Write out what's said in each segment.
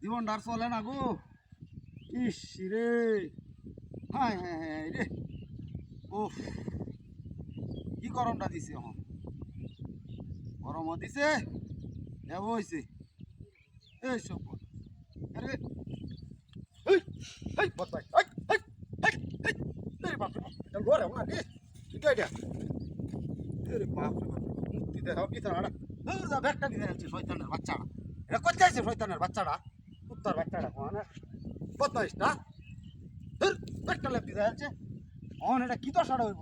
জীবনটা আর চলে না গো। ইস রে। হায় হায় হায় রে। ও কি গরমটা দিছে এখন? গরমও দিছে দেব হয়েছে এই সব আরে বাপ রে কি বাচ্চাটা এটা কোথায় যাচ্ছে শয়তানের বাচ্চাটা কুত্তার বাচ্চাটা কোন? বদমাইশ না ধুর ব্যাগটা লেপ যাচ্ছে অন এটা কি দশাটা হইব?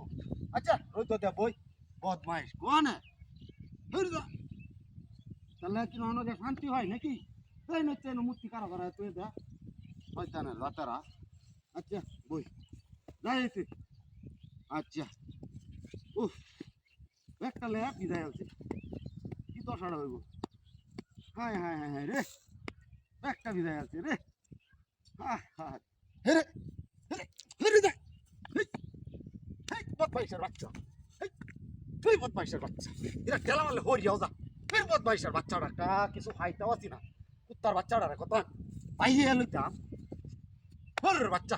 আচ্ছা ওই তো দে বই। বদমাইশ, কোন? ধুর যা তাহলে কি অনকে শান্তি হয় নাকি? এই নচ্ছে মূর্তি কারা করা তুই দা শয়তানের বাচ্চারা আচ্ছা বই। যাইছে আচ্ছা। উফ একটা লেপ, বিদায় আছে কি দশাটা হইব? হায় হায় হায় হায় রে। একটা বিদায় আছে রে। হে রে হে রে বদমাইশের বাচ্চা। তুই বদমাইশের বাচ্চা। এরা ঠেলা মারলে হরিয়াও যা। ফের বদমাইশের বাচ্চাটা একটা কিছু খাইতেও আছি না। কুত্তার বাচ্চাটা কত পাইয়ে লইতাম হর বাচ্চা।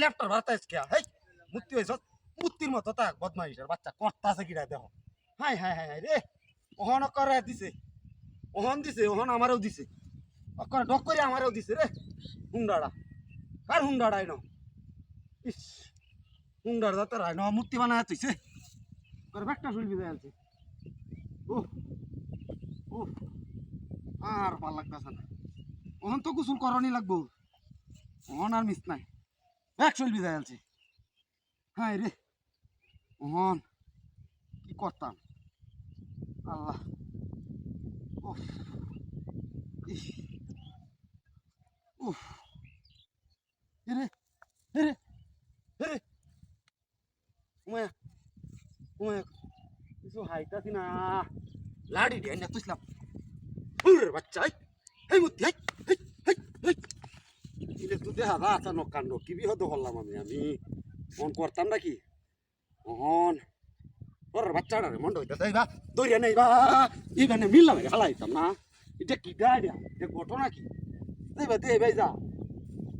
ল্যাপটপ বার্তা এসকে হেই, মুক্তি হয়েছ? মুক্তির মতো তা বদমাইশের বাচ্চা। কর্তা আছে কিরা দেহ। হাই হাই হাই রে। ওহন করে দিছে। ওহন দিছে, ওহন আমারও দিছে। অকর ডক করে আমারও দিছে রে। হুন্ডাড়া। কার হুন্ডাড়া আইন ইস হুন্ডাড় দা তোর আইন মূর্তি বানায় তুইছে তোর ব্যাগটা শুনবি দেয় আছে? ও ও আর ভালো লাগতেছে না। ওহন তো গোসল করনি লাগবো। ওহন আর মিস নাই। ব্যাগ চলবি দেয় আছে? হাই রে। ওহন কি করতাম? আল্লাহ। উফ ইস উফ এরে এরে এরে উমায়া উমায়া কিছু হাইতাছি না লাড়ি দিয়ে না তুইলাম হুর বাচ্চা এই মুতি এই এই এই এই ইলে তুই যা আচ্ছা নকান্ড কি বিহত করলাম আমি আমি মন করতাম নাকি অহন ওর বাচ্চাটা রে মন্ড হইতে তাই বা দৌড়িয়া নেই বা ইখানে মিললাম হালাইতাম না এটা কি গাড়িয়া এটা ঘটনা কি দেই বা দেই ভাই যা।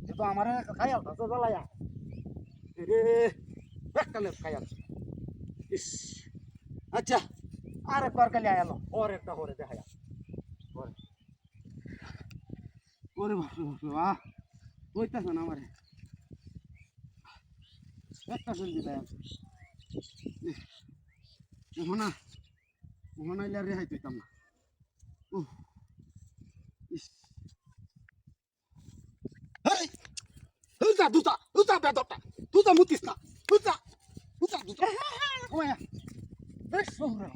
এ তো আমার খাই আলতা তো জ্বালায়া। রে, একটা লেপ খাই আলছে ইস। আচ্ছা আর একবার কালি আয়ালো ওর একটা ওরে বাপরে বাপরে বাহ বইতাছে না আমারে। একটা চলবি দেয় মোহনা মোহনা রেহাই পেতাম না। ও ইস হেই দুটা দুটা দুটা বেদরটা দুটা মুতিস না দুটা দুটা দুটা বেশ শহরে